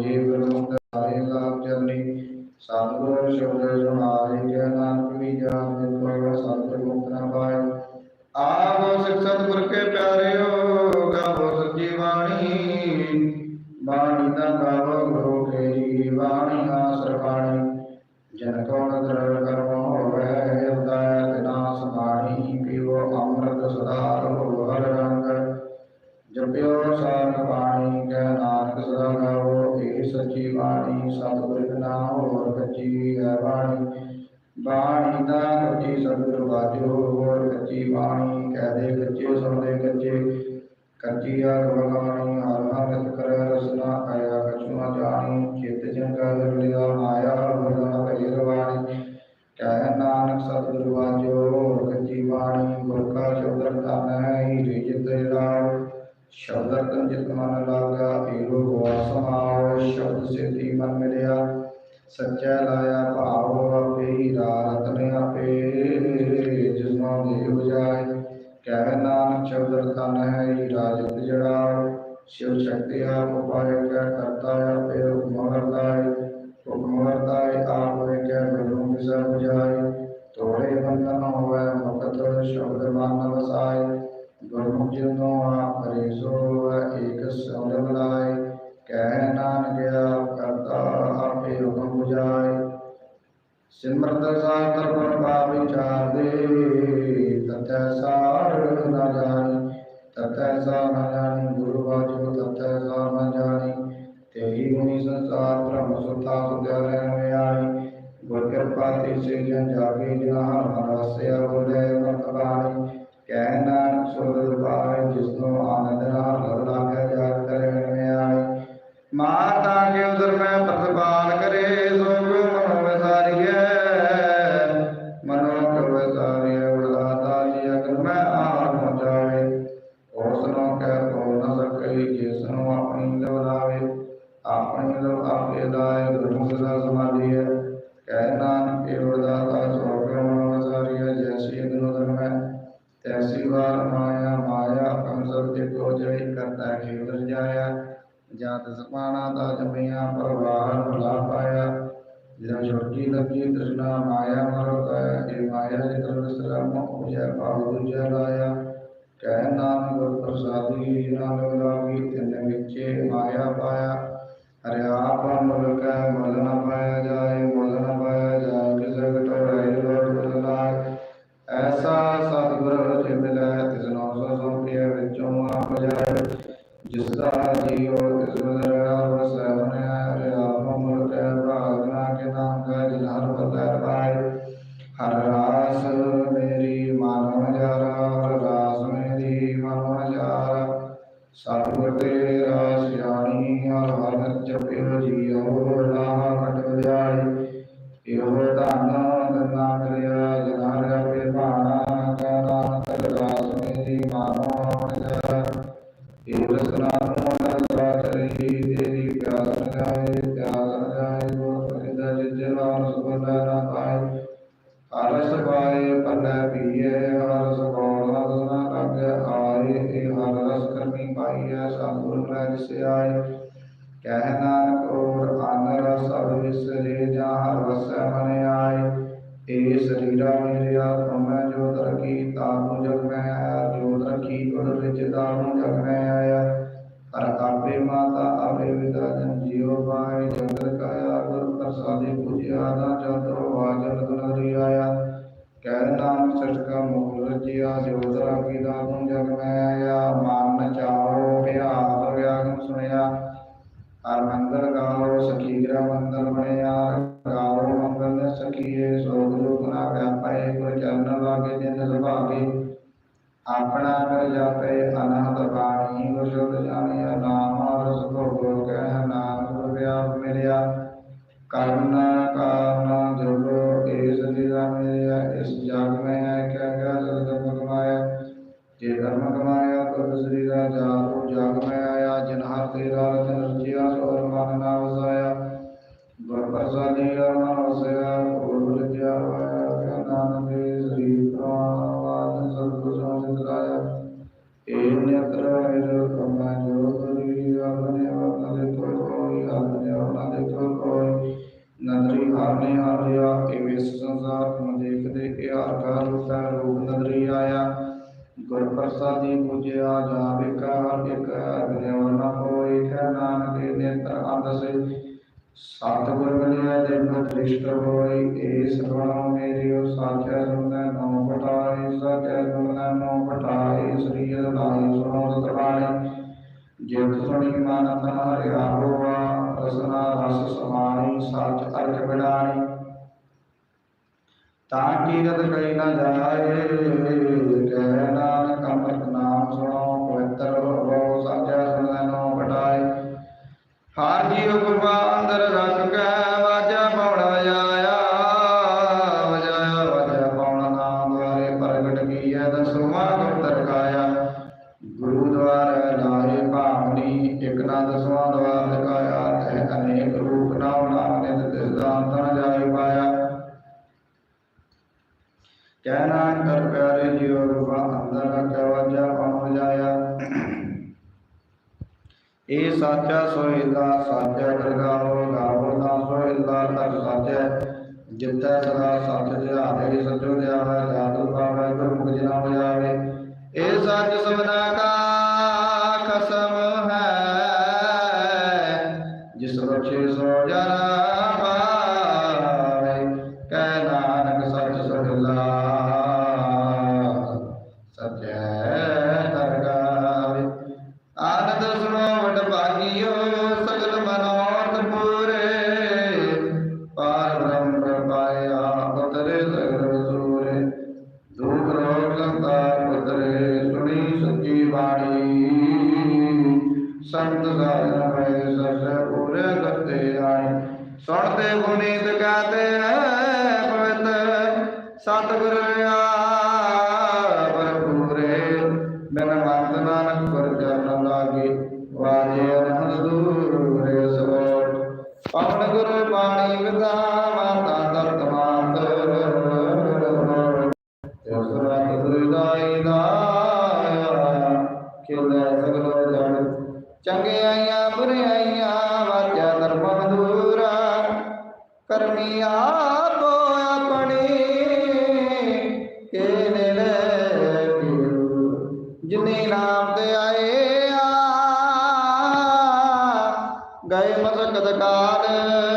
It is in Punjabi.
ਹੋਏ ਗੁਰਮੁਖ ਆਏ ਲਾਭ ਚਰਨੀ ਸਤਿਗੁਰ ਸ਼ਬਦ ਸੁਣਾਏ, ਜੈ ਨਾਨਕ ਵੀ ਜਾਨ ਦੇ ਕੋਲ ਸਤਿਗੁਰ ਮੁਕਤ ਨਾ ਪਾਏ। ਆਪ ਸਿਖ ਸਤਿਗੁਰ ਕੇ ਪਿਆਰਿਓ, ਗਾਵੋ ਸੱਚੀ ਬਾਣੀ ਬਾਣੀ ਦਾ ਗਾਵੋ ਗੁਰੂ ਕੇ ਬਾਣੀ ਆਸਰ ਬਾਣੀ ਜਨ ਕੋ ਨਦਰ ਕਰਮ ਹੋਵੇ ਹਿਰਦੈ ਤਿਨਾ ਸਮਾਣੀ ਪੀਵੋ ਅੰਮ੍ਰਿਤ ਸਦਾ ਰਹੋ ਹਰ ਰੰਗ। ਜਪਿਓ ਸਾਰ ਇਹ ਸੱਚੀ ਬਾਣੀ, ਸਤਿਗੁਰ ਨਾਮ ਹੋਰ ਕੱਚੀ ਹੈ ਬਾਣੀ। ਬਾਣੀ ਦਾ ਕੱਚੀ ਸਤਿਗੁਰ ਵਾਜੋ, ਹੋਰ ਕੱਚੀ ਬਾਣੀ ਕਹਦੇ ਕੱਚੇ, ਸੁਣਦੇ ਕੱਚੇ। ਕੱਚੀ ਆ ਬਗਾਣੀ ਹਰ ਹਰ ਕਰ ਰਸਨਾ ਆਇਆ ਕਛੁ ਸਮਾਉ ਸ਼ਬਦ ਸੇਤੀ ਮਨ ਮਿਲਿਆ ਸੱਚਾ ਲਾਇਆ ਭਾਵ ਆਪੇ ਹੀਰਾ ਰਤਨ ਆਪੇ ਜਿਸਮਾਂ ਦੇ ਬੁਝਾਏ ਕਹਿ ਨਾਨਕ ਸ਼ਬਦ ਰਤਨ ਹੈ ਹੀਰਾ ਜਿਤ ਜੜਾ ਸ਼ਿਵ ਸ਼ਕਤੀ ਆਪ ਉਪਾਇ ਕੈ ਕਰਤਾ ਆਪੇ ਹੁਕਮ ਕਰਤਾ ਹੈ ਹੁਕਮ ਕਰਤਾ ਹੈ ਆਪ ਵੇ ਕੈ ਗੁਰੂ ਕਿਸਾ ਬੁਝਾਏ ਤੋੜੇ ਬੰਧਨ ਹੋਵੇ ਮੁਕਤ ਸ਼ਬਦ ਮਨ ਵਸਾਏ ਗੁਰਮੁਖ ਜਿਨੋ ਆਪ ਕਰੇ ਸੋ ਏਕ ਸ਼ਬਦ ਬੁਲਾਏ ਕਹਿ ਨਾਨਕ ਆਪ ਕਰਤਾ ਸਿਮਰਤ ਸਾਤਰ ਗੁਣ ਭਾਵ ਵਿਚਾਰ ਦੇ ਤਤੈ ਸਾਰ ਨ ਜਾਣੀ ਤਤੈ ਸਾਰ ਨ ਜਾਣੀ, ਗੁਰੂ ਵਾਜੋ ਤਤੈ ਸਾਰ ਨ ਜਾਣੀ ਤੇਰੀ ਮੁਨੀ ਸੰਸਾਰ ਭ੍ਰਮ ਸੁਤਾ ਸੁਧਿਆ ਰਹਿ ਆਈ ਗੁਰ ਕਿਰਪਾ ਤੇ ਸੇ ਜਨ ਜਾਗੇ ਜਨਾ ਹਰ ਰਸਿਆ ਬੋਲੇ ਮਤ ਬਾਣੀ, ਕਹਿ ਨਾਨਕ ਸੁਰਤ ਪਾਏ ਜਿਸਨੂੰ ਆਨੰਦ ਨਾਲ ਲਗ ਲਾਗੇ ਜਾਗ ਕਰੇ ਮੈਂ ਆਈ ਮਾਤਾ ਕੇ ਉਦਰ ਮੈਂ ਪ੍ਰਤਪਾਲ ਆਪਣੀ ਲਵ ਆਪੇ ਲਾਏ ਕਹਿ ਨਾਨਕ ਕੇ ਉਡਾਤਾ ਸੋਗ ਮਨੋ ਜੈਸੀ ਅਗਨ ਉਦਰ ਤੈਸੀ ਵਾਰ ਮਾਇਆ ਮਾਇਆ ਅੰਸਰ ਤੇ ਕੋ ਜਈ ਕਰਤਾ ਕੇ ਜਾਇਆ। ਜਾਤ ਸਪਾਣਾ ਦਾ ਜਮਿਆ, ਪ੍ਰਵਾਹ ਭਲਾ ਪਾਇਆ। ਜਦੋਂ ਛੋਟੀ ਲੱਗੀ, ਤ੍ਰਿਸ਼ਨਾ ਮਾਇਆ ਮਰੋ ਇਹ ਮਾਇਆ ਜਿਤਰ ਵਿਸਰਾਮ ਉਜੈ ਭਾਵ ਦੂਜਾ ਲਾਇਆ। ਕਹਿ ਨਾਮ ਗੁਰ ਪ੍ਰਸਾਦੀ ਨਾਮ ਲਾਗੀ, ਤਿੰਨ ਵਿੱਚੇ ਮਾਇਆ ਪਾਇਆ। ਜਾਏ ਪਿਆਸ ਨ ਜਾਏ ਗੁਰ ਪ੍ਰਸਿੱਧ ਜਿਜ ਨਾਮ ਸੁਬੰਧਾ ਨਾ ਪਾਏ ਹਰਸ ਪਾਏ ਪੰਨੇ ਪੀਏ ਹਰਸ ਕੋਲ ਨਾ ਲਾਗੇ ਆਏ ਇਹ ਹਰ ਰਸ ਕਰਮੀ ਪਾਈਐ ਸਤਿਗੁਰ ਲੈ ਜਿਸ ਆਏ ਕਹਿ ਨਾਨਕ ਔਰ ਅਨ ਰਸ ਅਬ ਵਿਸਰੇ ਜਾ ਹਰ ਵਸੈ ਮਨ ਆਏ ਏ ਸਰੀਰਾ ਮੇਰੇ ਤੁਮੈ ਜੋ ਤਰਕੀ ਤਾਨੂੰ ਜਗ ਮੈਂ ਆਇਆ ਜੋ ਤਰਕੀ ਗੁਰ ਰਿਚ ਤਾਨੂੰ ਜਗ ਮੈਂ ਆਇਆ। ਹਰ ਆਪੇ ਮਾਤਾ ਆਪੇ ਵਿਦਾ ਜੀਉ ਪਾਏ, ਜਗਤ ਕਾਇਆ, ਗੁਰ ਪ੍ਰਸਾਦਿ ਪੂਜਿਆ, ਨਾ ਚਤੁਰ ਵਾਜਨ ਗੁਨਰੀ ਆਇਆ ਕਹਿ ਨਾਮ ਸਚ ਮੂਲ ਰਚਿਆ ਜੋ ਤਰਕੀ ਤਾਨੂੰ ਜਗ ਮੈਂ ਆਇਆ। ਮਨ ਚਾਓ ਵਿਆਹ ਵਿਆਗਮ ਸੁਣਿਆ। ਹਰ ਮੰਗਲ ਗਾਓ, ਸਖੀ ਗ੍ਰਹ ਮੰਗਲ ਬਣਿਆ। ਗਾਓ ਮੰਗਲ ਸਖੀਏ ਸੋ ਗੁਰੂ ਗੁਨਾ ਵਿਆਪੇ ਗੁਰ ਚਰਨ ਲਾਗੇ ਜਿਨ ਸੁਭਾਗੇ। ਆਪਣਾ ਕਰ ਜਾਪੇ ਅਨਹਦ ਬਾਣੀ, ਗੁਰ ਸ਼ਬਦ ਨਾਮ ਰਸ ਭੋਗੋ ਕਹਿ ਨਾਮ, ਗੁਰ ਵਿਆਪ ਮਿਲਿਆ। ਕਰਨ ਦੇਖਦੇ ਇਹ ਰੂਪ ਨਦਰੀ ਆਇਆ। ਗੁਰ ਪ੍ਰਸਾਦੀ ਪੂਜਿਆ ਜਾਵੇ ਕਾ ਇੱਕ ਅਗਨਿ ਨਾ ਹੋਈ ਨਾਨਕ ਦੇ ਨੇਤਰ ਅੰਧ ਸਤਿਗੁਰ ਮਿਲਿਆ ਦਿਨ ਦ੍ਰਿਸ਼ਟ ਹੋਈ ਏ ਸਰਵਣੋ ਮੇਰਿਓ ਸਾਚੈ ਸੁਨੈ ਨੋ ਪਟਾਈ ਸਾਚੈ ਸੁਨੈ ਨੋ ਪਟਾਈ ਸ੍ਰੀ ਅਦਾਈ ਸੁਣੋ ਸਤਿ ਜਿਤ ਸੁਣੀ ਮਨ ਤਨ ਹਰਿਆ ਹੋਆ, ਰਸਨਾ ਰਸ ਸਮਾਣੀ ਸੱਚ ਅਰਥ ਬਿੜਾਣੀ ਤਾਂ ਕੀਰਤ ਕਈ ਨਾ ਜਾਏ, ਕਹਿ ਨਾਨਕ ਅੰਮ੍ਰਿਤ ਨਾਮ ਸੁਣੋ, ਪਵਿੱਤਰ ਹੋ ਸਾਚਾ ਸੁਣੈ ਬਟਾਏ ਹਰ ਜੀਵ ਗੁਰਬਾ ਅੰਦਰ ਰੱਖ ਕੇ ਕਹਿਣਾ ਕਰ ਪਿਆਰੇ ਜੀਵ ਗੁਰਬਾ ਅੰਦਰ ਰੱਖ ਵਾਜਾ ਪਾਉਣਾ ਜਾਇਆ। ਇਹ ਸਾਚਾ ਸੋਹਿਲਾ, ਸਾਚਾ ਦਰਗਾਹੋ ਗਾਵੋ ਨਾ ਸੋਹਿਲਾ ਤਰ ਸਾਚਾ ਸਦਾ ਸੱਚ ਧਿਆਵੇ ਸਚੋ ਧਿਆਵੇ ਜਾਦੂ ਪਾਵੇ ਗੁਰਮੁਖ ਜਨਾ ਵਜਾਵੇ ਇਹ ਸੱਚ ਸਭਨਾ ਕਾ ਖਸਮ ਹੈ। ਜਿਸ ਬਖਸ਼ੇ ਸੋ ਜਨ ਪਾਵੇ ਸੁਣਤੇ ਪੁਨੀਤ ਕਹਤੇ ਪਵਿੱਤ ਸਤਿਗੁਰ ਮਸਕਤ